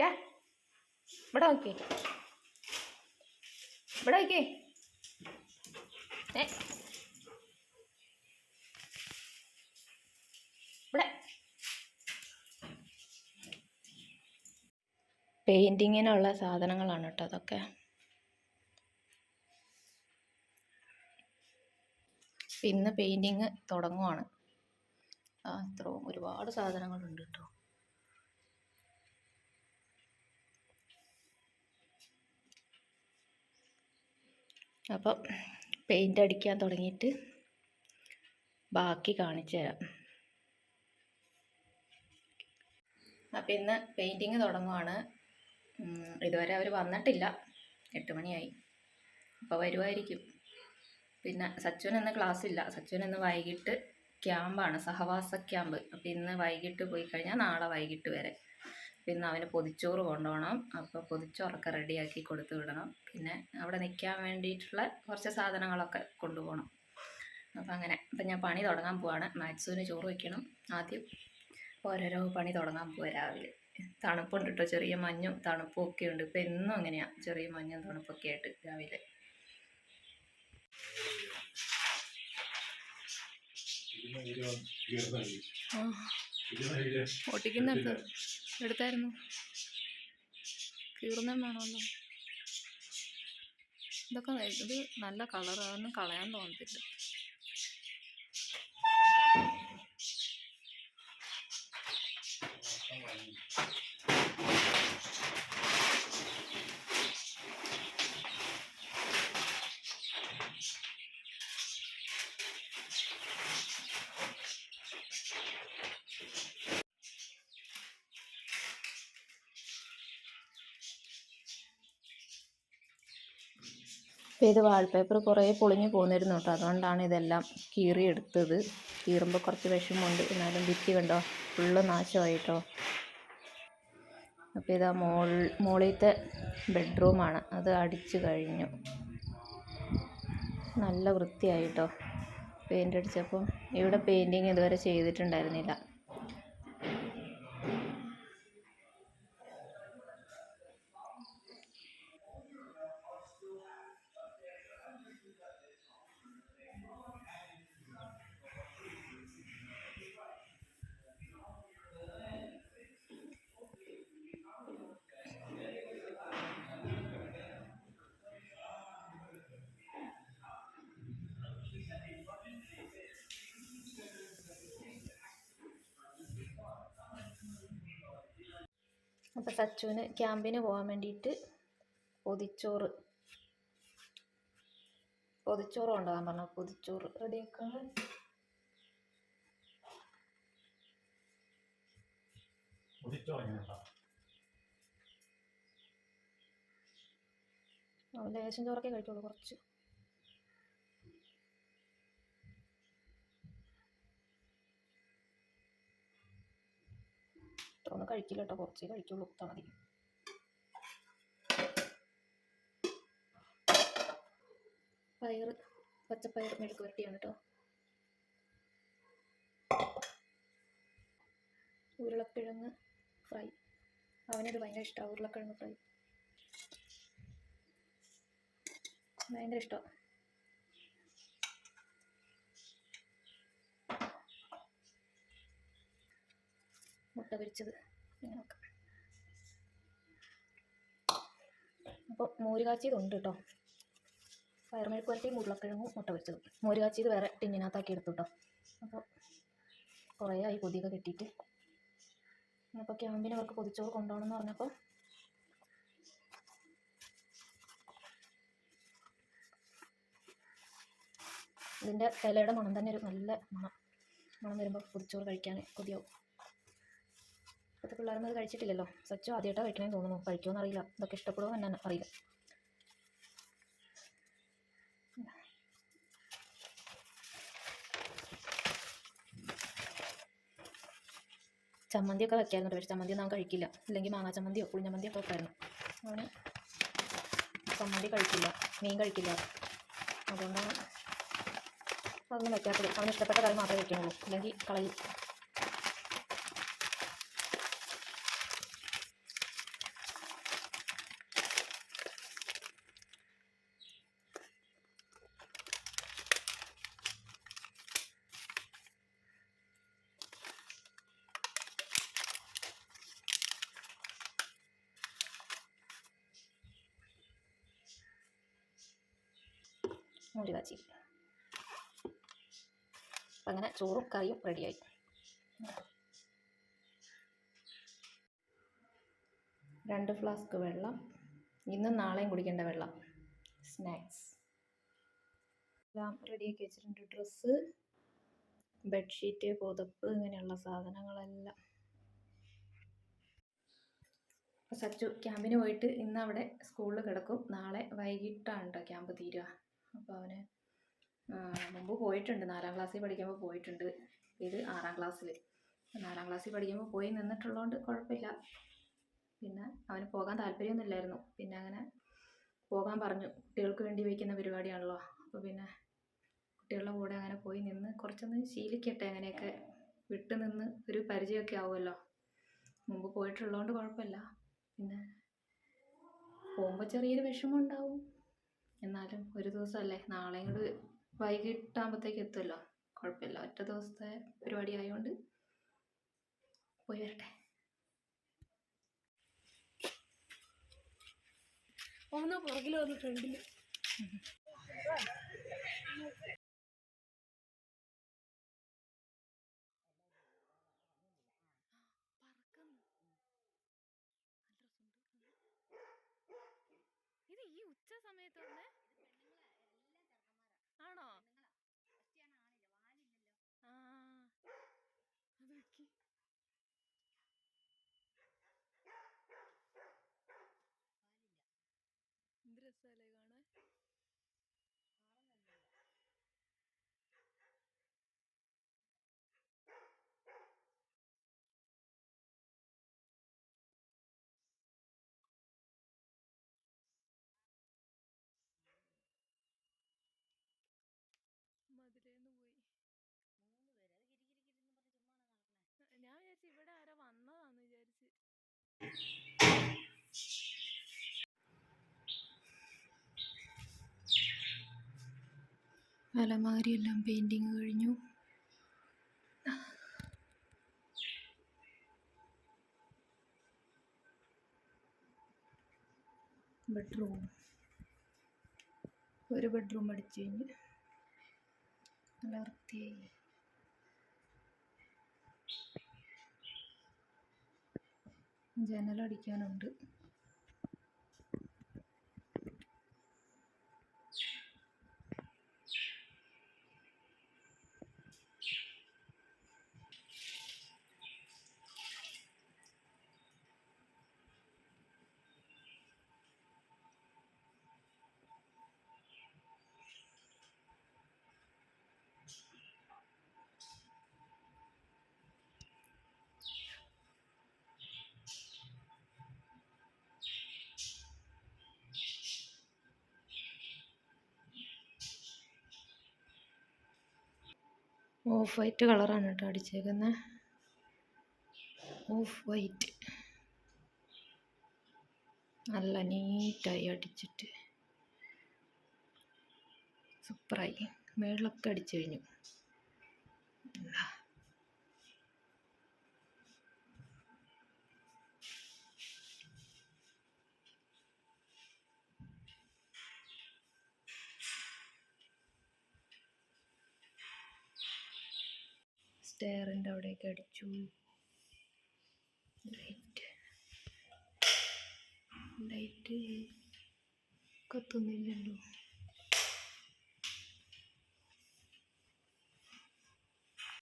ഡാ ഇവിടെ നോക്കി. ഇവിടെ നോക്കി. പെയിന്റിങ്ങിനുള്ള സാധനങ്ങളാണ് കേട്ടോ അതൊക്കെ. ഇന്ന് പെയിന്റിങ് തുടങ്ങുവാണ്. ആ ഇത്രയും ഒരുപാട് സാധനങ്ങളുണ്ട് കേട്ടോ. അപ്പം പെയിന്റ് അടിക്കാൻ തുടങ്ങിയിട്ട് ബാക്കി കാണിച്ചു തരാം. അപ്പം ഇന്ന് പെയിന്റിങ് തുടങ്ങുവാണ്. ഇതുവരെ അവർ വന്നിട്ടില്ല. എട്ട് മണിയായി. അപ്പോൾ വരുമായിരിക്കും പിന്നെ സച്ചുൻ ഇന്ന് ക്ലാസ് ഇല്ല. സച്ചുവിന് ഇന്ന് വൈകിട്ട് ക്യാമ്പാണ്. സഹവാസ ക്യാമ്പ്. അപ്പോൾ ഇന്ന് വൈകിട്ട് പോയി കഴിഞ്ഞാൽ നാളെ വൈകിട്ട് വരെ. പിന്നെ അവന് പൊതിച്ചോറ് കൊണ്ടുപോകണം. അപ്പോൾ പൊതിച്ചോറൊക്കെ റെഡിയാക്കി കൊടുത്തു വിടണം. പിന്നെ അവിടെ നിൽക്കാൻ വേണ്ടിയിട്ടുള്ള കുറച്ച് സാധനങ്ങളൊക്കെ കൊണ്ടുപോകണം. അപ്പോൾ അങ്ങനെ. അപ്പം ഞാൻ പണി തുടങ്ങാൻ പോവാണ്. മാത്സുവിന് ചോറ് വയ്ക്കണം ആദ്യം. ഓരോരോ പണി തുടങ്ങാൻ പോവാ രാവിലെ. തണുപ്പുണ്ട് കേട്ടോ ചെറിയ മഞ്ഞും തണുപ്പും ഒക്കെ ഉണ്ട്. ഇപ്പം എന്നും അങ്ങനെയാണ് ചെറിയ മഞ്ഞും തണുപ്പൊക്കെ ആയിട്ട് രാവിലെ. ഒട്ടിക്കുന്നെടുത്ത് എടുത്തായിരുന്നു. കീറുന്നേം വേണമല്ലോ. ഇതൊക്കെ ഇത് നല്ല അതൊന്നും കളയാൻ തോന്നത്തില്ല. ഇത് വാൾപേപ്പർ കുറേ പൊളിഞ്ഞു പോന്നിരുന്നു കേട്ടോ അതുകൊണ്ടാണ് ഇതെല്ലാം കീറി എടുത്തത് കീറുമ്പോൾ കുറച്ച് വിഷമമുണ്ട്. എന്നാലും ഭിത്തി കണ്ടോ? ഫുള്ള് നാശമായിട്ടോ അപ്പോൾ ഇതാ മോൾ മോളിലത്തെ ബെഡ്റൂമാണ് അത് അടിച്ചു കഴിഞ്ഞു. നല്ല വൃത്തിയായിട്ടോ പെയിന്റ് അടിച്ചപ്പം ഇവിടെ പെയിന്റിങ് ഇതുവരെ ചെയ്തിട്ടുണ്ടായിരുന്നില്ല. അപ്പോൾ സച്ചുവിന് ക്യാമ്പിന് പോകാൻ വേണ്ടിയിട്ട് പൊതിച്ചോറ്. പൊതിച്ചോറ് കൊണ്ടുപോകാൻ പറഞ്ഞു. പൊതിച്ചോറ് റെഡിയാക്കാൻ ലേശം ചോറൊക്കെ കഴിക്കുള്ളൂ കുറച്ച്. ഇത്രയൊന്നും കഴിക്കില്ല കേട്ടോ കുറച്ചേ കഴിക്കുള്ളൂ. ഇത്ര മതി. പയർ പച്ചപ്പയർ മെഴുക്ക് വരട്ടിയാണ് കേട്ടോ ഉരുളക്കിഴങ്ങ് ഫ്രൈ. അവനത് ഭയങ്കര ഇഷ്ടമാണ് ഉരുളക്കിഴങ്ങ് ഫ്രൈ. ഭയങ്കര ഇഷ്ടമാണ് മുട്ട പൊരിച്ചത് അപ്പോൾ മോര് കേട്ടോ. പയർമെഴുക്ക് വരട്ടിയും ഉരുളക്കിഴങ്ങും മുട്ട പൊരിച്ചതും. മോര് കാച്ചിയത് വേറെ ടിന്നിനകത്താക്കി എടുത്തു കേട്ടോ. അപ്പോൾ കുറേ ആയി കൊതിയൊക്കെ കിട്ടിയിട്ട്. അപ്പോൾ ക്യാമ്പിന് അവർക്ക് പൊതിച്ചോറ് കൊണ്ടുപോകണമെന്ന് പറഞ്ഞപ്പോൾ ഇതിന്റെ ഇലയുടെ മണം തന്നെ ഒരു നല്ല മണം. മണം വരുമ്പോൾ പൊതിച്ചോറ് കഴിക്കാൻ കൊതിയാവും. ഇപ്പോഴത്തെ പിള്ളേരൊന്നും അത് കഴിച്ചിട്ടില്ലല്ലോ. സച്ചോ ആദ്യമായിട്ടാണ് കഴിക്കണമെന്ന് തോന്നുന്നു. കഴിക്കുമോ എന്നറിയില്ല ഇതൊക്കെ ഇഷ്ടപ്പെടുമോ എന്നാണ് അറിയില്ല. ചമ്മന്തി ഒക്കെ വെക്കായിരുന്നു പക്ഷേ ചമ്മന്തി ഒന്നും കഴിക്കില്ല. അല്ലെങ്കിൽ മാങ്ങാ ചമ്മന്തിയോ പുളിഞ്ഞമ്മന്തിയോ ഒക്കെ വെക്കായിരുന്നു. അങ്ങനെ ചമ്മന്തി കഴിക്കില്ല. മീൻ കഴിക്കില്ല. അതുകൊണ്ടാണ് അതൊന്നും വെക്കാത്തത്. അവന് ഇഷ്ടപ്പെട്ട കറി മാത്രമേ കഴിക്കുന്നുള്ളൂ. അല്ലെങ്കിൽ കളയും മോര് കാച്ചി അങ്ങനെ ചോറും കറിയും റെഡിയായി രണ്ട് ഫ്ലാസ്ക് വെള്ളം. ഇന്നും നാളെയും കുടിക്കേണ്ട വെള്ളം. സ്നാക്സ് എല്ലാം റെഡിയാക്കി വെച്ചിട്ടുണ്ട്. ഡ്രസ്സ് ബെഡ്ഷീറ്റ് പുതപ്പ് ഇങ്ങനെയുള്ള സാധനങ്ങളെല്ലാം. സച്ചു ക്യാമ്പിന് പോയിട്ട് ഇന്ന് അവിടെ സ്കൂളിൽ കിടക്കും. നാളെ വൈകിട്ടാണ് കേട്ടോ ക്യാമ്പ് തീരുക. അപ്പോൾ അവന് മുമ്പ് പോയിട്ടുണ്ട്. നാലാം ക്ലാസ്സിൽ പഠിക്കുമ്പോൾ പോയിട്ടുണ്ട്. ഇത് ആറാം ക്ലാസ്സിൽ നാലാം ക്ലാസ്സിൽ പഠിക്കുമ്പോൾ പോയി നിന്നിട്ടുള്ളതുകൊണ്ട് കുഴപ്പമില്ല പിന്നെ അവന് പോകാൻ താല്പര്യമൊന്നുമില്ലായിരുന്നു. പിന്നെ അങ്ങനെ പോകാൻ പറഞ്ഞു. കുട്ടികൾക്ക് വേണ്ടി വയ്ക്കുന്ന പരിപാടിയാണല്ലോ. അപ്പോൾ പിന്നെ കുട്ടികളുടെ കൂടെ അങ്ങനെ പോയി നിന്ന് കുറച്ചൊന്ന് ശീലിക്കട്ടെ. അങ്ങനെയൊക്കെ വിട്ടു നിന്ന് ഒരു പരിചയമൊക്കെ ആവുമല്ലോ. മുമ്പ് പോയിട്ടുള്ളതുകൊണ്ട് കുഴപ്പമില്ല പിന്നെ പോകുമ്പോൾ ചെറിയൊരു വിഷമം ഉണ്ടാവും. എന്നാലും ഒരു ദിവസം ദിവസമല്ലേ? നാളെയും കൂടി വൈകിട്ടാകുമ്പോഴത്തേക്ക് എത്തുമല്ലോ? കുഴപ്പമില്ല. ഒറ്റ ദിവസത്തെ പരിപാടി ആയതുകൊണ്ട് പോയി വരട്ടെ. ഒന്ന് പുറകിൽ ഒന്ന് ഫ്രണ്ടിൽ ഉച്ച സമയത്തുണ്ട്? ആണോ? ആ അത് നോക്കി എന്ത് രസാലേ കാണാൻ? അലമാരിയെല്ലാം പെയിന്റിങ് കഴിഞ്ഞു. ബെഡ്റൂം ഒരു ബെഡ്റൂം അടിച്ചു കഴിഞ്ഞ് നല്ല വൃത്തിയായി. ജനലടിക്കാനുണ്ട്. ഓഫ് വൈറ്റ് കളറാണ് കേട്ടോ അടിച്ചേക്കുന്നത് ഓഫ് വൈറ്റ്. നല്ല നീറ്റായി അടിച്ചിട്ട്. സൂപ്പറായി. മേളൊക്കെ അടിച്ചു കഴിഞ്ഞു. സ്റ്റെയറിന്റെ അവിടെയൊക്കെ അടിച്ചു. Light light കത്തുന്നില്ലല്ലോ.